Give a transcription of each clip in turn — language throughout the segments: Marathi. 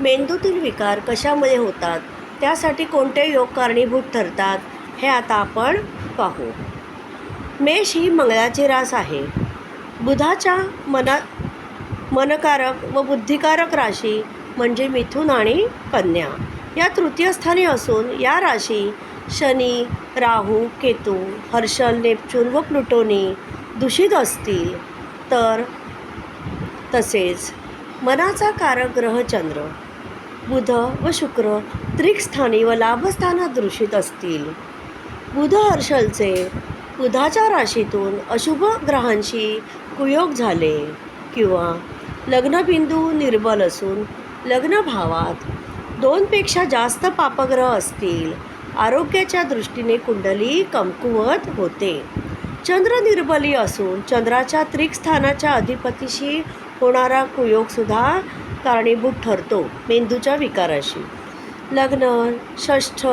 मेंदूतील विकार कशामुळे होतात? त्यासाठी कोणते योग कारणीभूत ठरतात? हे आता आपण पाहू. मेष ही मंगळाची रास आहे. बुधाच्या मना मनकारक व बुद्धिकारक राशी म्हणजे मिथुन आणि कन्या. या तृतीय स्थानी असून या राशी शनी राहू केतू हर्षल नेपच्यून व प्लुटोनी दूषित असतील. तर तसेच मनाचा कारक ग्रह चंद्र. बुध व शुक्र त्रिकस्थानी व लाभस्थानात दूषित असतील. बुध हर्षलचे बुधाच्या राशीतून अशुभ ग्रहांशी कुयोग झाले किंवा लग्नबिंदू निर्बल असून लग्नभावात दोनपेक्षा जास्त पापग्रह असतील आरोग्याच्या दृष्टीने कुंडली कमकुवत होते. चंद्र निर्बली असून चंद्राच्या त्रिकस्थानाच्या अधिपतीशी होणारा कुयोगसुद्धा कारणीभूत ठरतो मेंदूच्या विकाराशी. लग्न षष्ठ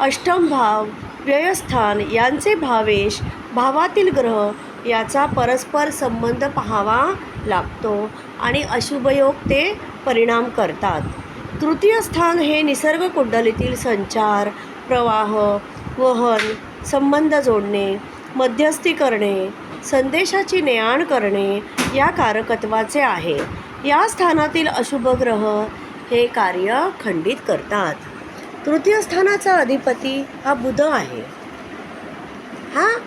अष्टम भाव व्ययस्थान यांचे भावेश भावातील ग्रह याचा परस्पर संबंध पाहावा लागतो आणि अशुभयोग ते परिणाम करतात. तृतीय स्थान हे निसर्ग कुंडलीतील संचार प्रवाह वहन संबंध जोडणे मध्यस्थी करणे संदेशाची नेआण करणे या कारकत्वाचे आहे. या स्थानातील अशुभ ग्रह हे कार्य खंडित करतात. तृतीय स्थानाचा अधिपती हा बुध आहे. हा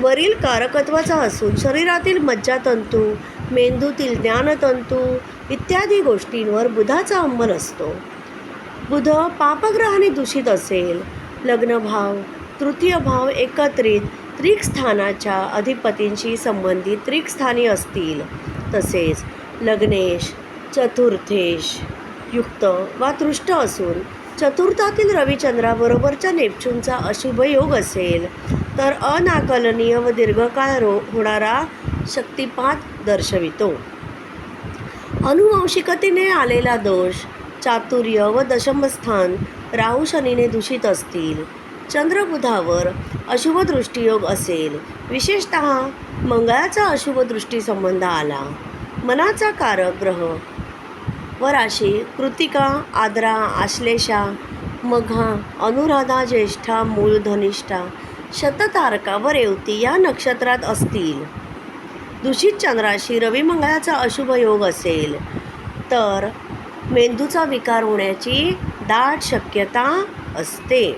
वरील कारकत्वाचा असून शरीरातील मज्जातंतू मेंदूतील ज्ञानतंतू इत्यादी गोष्टींवर बुधाचा अंमल असतो. बुध पापग्रहाने दूषित असेल. लग्नभाव तृतीय भाव एकत्रित त्रिकस्थानाच्या अधिपतींशी संबंधित त्रिकस्थानी असतील. तसेच लग्नेश चतुर्थेश. युक्त वा तृष्ट असून चतुर्थातील रविचंद्राबरोबरच्या नेपच्यूनचा अशुभ योग असेल तर अनाकलनीय व दीर्घकाळ रो होणारा शक्तिपात दर्शवितो. अनुवंशिकतेने आलेला दोष चातुर्य व दशमस्थान राहू शनीने दूषित असतील. चंद्रबुधावर अशुभ दृष्टियोग असेल. विशेषत मंगळाचा अशुभ दृष्टी संबंध आला. मनाचा कारक ग्रह व राशी कृतिका आद्रा आश्लेषा मघा अनुराधा ज्येष्ठा मूळ धनिष्ठा शततारका व रेवती या नक्षत्रात असतील. दूषित चंद्राशी रविमंगळाचा अशुभ योग असेल. तर मेंदूचा विकार होण्याची दाट शक्यता असते.